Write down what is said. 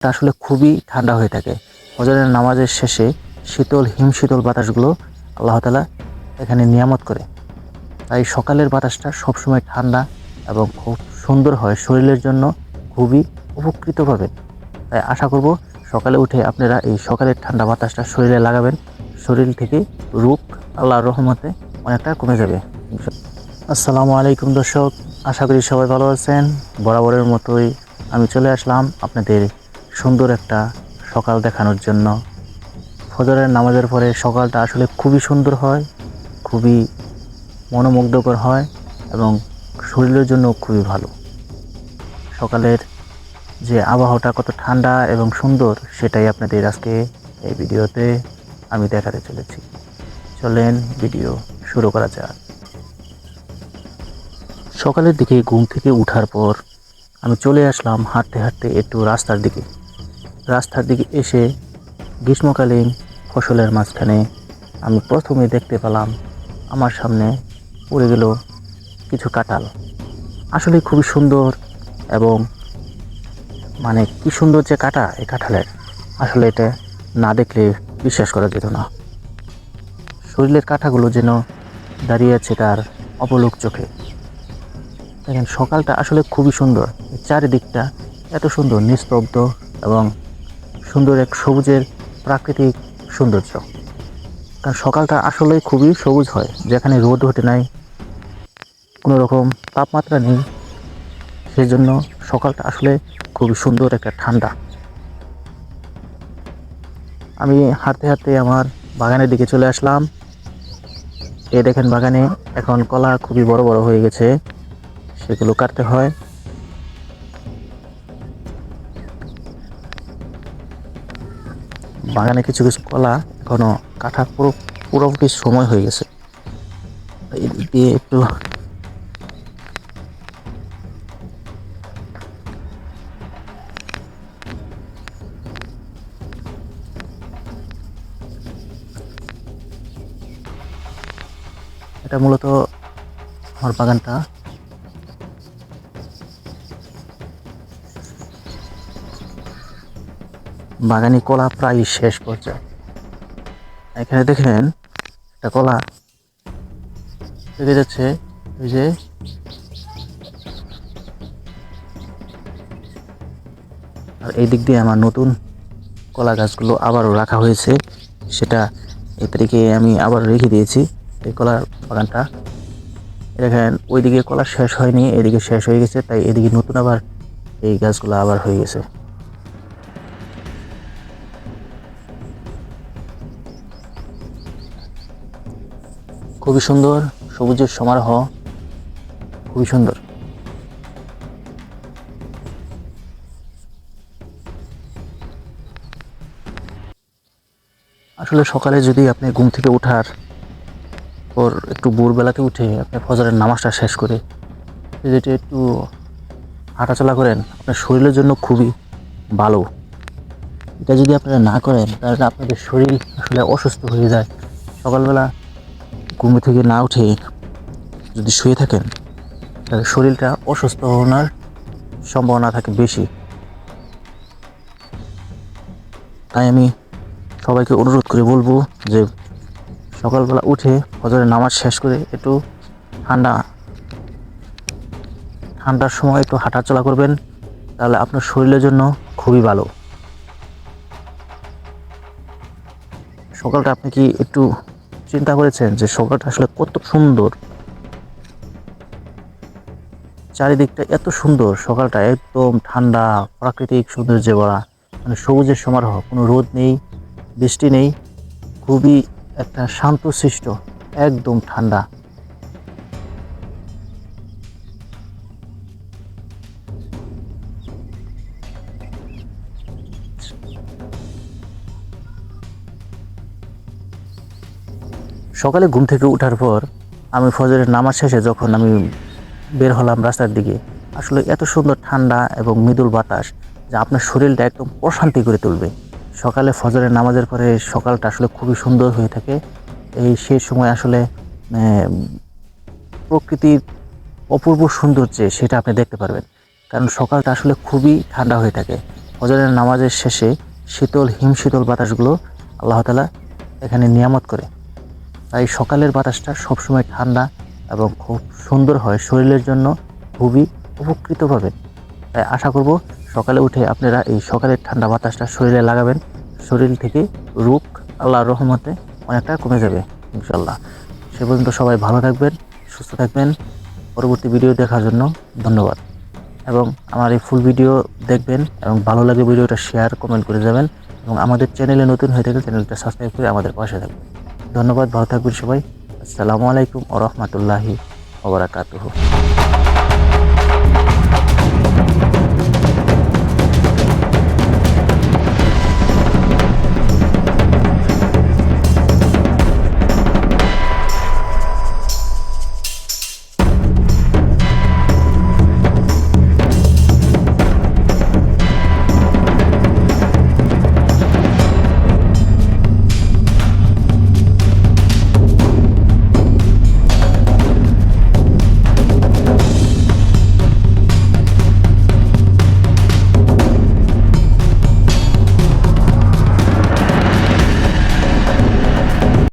তা আসলে খুবই ঠান্ডা হয়ে থাকে। ফজরের নামাজের শেষে শীতল, হিমশীতল বাতাসগুলো আল্লাহ তালা এখানে নিয়ামত করে। তাই সকালের বাতাসটা সবসময় ঠান্ডা এবং খুব সুন্দর হয় শরীরের জন্য খুবই উপকৃত পাবেন তাই আশা করব সকালে উঠে আপনারা এই সকালের ঠান্ডা বাতাসটা শরীরে লাগাবেন। শরীর থেকে রোগ আল্লাহর রহমতে অনেকটা কমে যাবে। আসসালামু আলাইকুম দর্শক, আশা করি সবাই ভালো আছেন। বরাবরের মতোই আমি চলে আসলাম আপনাদের সুন্দর একটা সকাল দেখানোর জন্য। ফজরের নামাজের পরে সকালটা আসলে খুবই সুন্দর হয়, খুবই মনোমুগ্ধকর হয় এবং শরীরের জন্য খুবই ভালো। সকালের যে আবহাওয়াটা কত ঠান্ডা এবং সুন্দর সেটাই আপনাদের আজকে এই ভিডিওতে আমি দেখাতে চলেছি। চলেন ভিডিও শুরু করা যাক। সকালের দিকে ঘুম থেকে উঠার পর আমি চলে আসলাম হাঁটতে হাঁটতে একটু রাস্তার দিকে। রাস্তার দিকে এসে গ্রীষ্মকালীন ফসলের মাঝখানে আমি প্রথমে দেখতে পেলাম আমার সামনে পড়ে গেল কিছু কাঁঠাল। আসলে খুবই সুন্দর এবং মানে কি সুন্দর যে কাটা এই কাঁঠালের। আসলে এটা না দেখলে বিশ্বাস করা যেত না। শরীরের কাঁটাগুলো যেন দাঁড়িয়ে আছে তার অবলোক চোখে। দেখেন, সকালটা আসলে খুবই সুন্দর। চারিদিকটা এত সুন্দর, নিস্তব্ধ এবং সুন্দর এক সবুজের প্রাকৃতিক সৌন্দর্য। কারণ সকালটা আসলে খুবই সবুজ হয়, যেখানে রোদ ওঠে নাই, কোনো রকম তাপমাত্রা নেই। সেই জন্য সকালটা আসলে খুবই সুন্দর একটা ঠান্ডা। আমি হাঁটতে হাঁটতে আমার বাগানের দিকে চলে আসলাম। এ দেখেন বাগানে এখন কলা খুবই বড় বড় হয়ে গেছে, সেগুলো কাটতে হয়। বাগানে কিছু কিছু কলা এখনও কাটা পুরো পুরোপুরি সময় হয়ে গেছে। একটু এটা মূলত আমার বাগানটা। বাগানে কলা প্রায় শেষ পর্যায়ে। এখানে দেখেন একটা কলা পেকে যাচ্ছে, ওই যে আর এই দিক দিয়ে আমার নতুন কলা গাছগুলো আবারও রাখা হয়েছে, সেটা এই তারিখে আমি আবার রেখে দিয়েছি, এই কলার বাগানটা। দেখেন, ওইদিকে কলা শেষ হয়নি, এদিকে শেষ হয়ে গেছে, তাই এদিকে নতুন আবার এই গাছগুলো আবার হয়ে গেছে। খুবই সুন্দর সবুজের সমারোহ, খুবই সুন্দর। আসলে সকালে যদি আপনি ঘুম থেকে ওঠার পর একটু ভোরবেলাতে উঠে আপনি ফজরের নামাজটা শেষ করে যদি একটু হাঁটাচলা করেন, আপনার শরীরের জন্য খুবই ভালো। এটা যদি আপনারা না করেন, তাহলে আপনাদের শরীর আসলে অসুস্থ হয়ে যায়। সকালবেলা ঘুম থেকে না উঠে যদি শুয়ে থাকেন, তাহলে শরীরটা অসুস্থ হওয়ার সম্ভাবনা থাকে বেশি। তাই আমি সবাইকে অনুরোধ করে বলব যে সকালবেলা উঠে ফজরের নামাজ শেষ করে একটু ঠান্ডা, ঠান্ডার সময় একটু হাঁটাচলা করবেন, তাহলে আপনার শরীরের জন্য খুবই ভালো। সকালটা আপনি কি একটু চিন্তা করেছেন যে সকালটা আসলে কত সুন্দর? চারিদিকটা এত সুন্দর, সকালটা একদম ঠান্ডা, প্রাকৃতিক সৌন্দর্যে ভরা মানে সবুজের সমারোহ, কোনো রোদ নেই, বৃষ্টি নেই, খুবই একটা শান্তশিষ্ট, একদম ঠান্ডা। সকালে ঘুম থেকে ওঠার পর আমি ফজরের নামাজ শেষে যখন আমি বের হলাম রাস্তার দিকে, আসলে এত সুন্দর ঠান্ডা এবং মৃদুল বাতাস যে আপনার শরীরটা একদম প্রশান্তি করে তুলবে। সকালে ফজরের নামাজের পরে সকালটা আসলে খুবই সুন্দর হয়ে থাকে। এই সেই সময় আসলে প্রকৃতির অপূর্ব সৌন্দর্যে সেটা আপনি দেখতে পারবেন। কারণ সকালটা আসলে খুবই ঠান্ডা হয়ে থাকে। ফজরের নামাজের শেষে শীতল হিম শীতল বাতাসগুলো আল্লাহ তালা এখানে নিয়ামত করে। তাই সকালের বাতাসটা সবসময় ঠান্ডা এবং খুব সুন্দর হয় শরীরের জন্য খুবই উপকৃত পাবেন তাই আশা করব সকালে উঠে আপনারা এই সকালের ঠান্ডা বাতাসটা শরীরে লাগাবেন। শরীর থেকে রোগ আল্লাহর রহমতে অনেকটা কমে যাবে ইনশাল্লাহ সে পর্যন্ত সবাই ভালো থাকবেন, সুস্থ থাকবেন। পরবর্তী ভিডিও দেখার জন্য ধন্যবাদ। এবং আমার এই ফুল ভিডিও দেখবেন এবং ভালো লাগে ভিডিওটা শেয়ার, কমেন্ট করে যাবেন। এবং আমাদের চ্যানেলে নতুন হয়ে থাকলে চ্যানেলটা সাবস্ক্রাইব করে আমাদের পাশে থাকবেন। ধন্যবাদ ভালো থাকবেন সবাই। আসসালামু আলাইকুম ও রহমতুল্লাহি ওবরাকাতুহু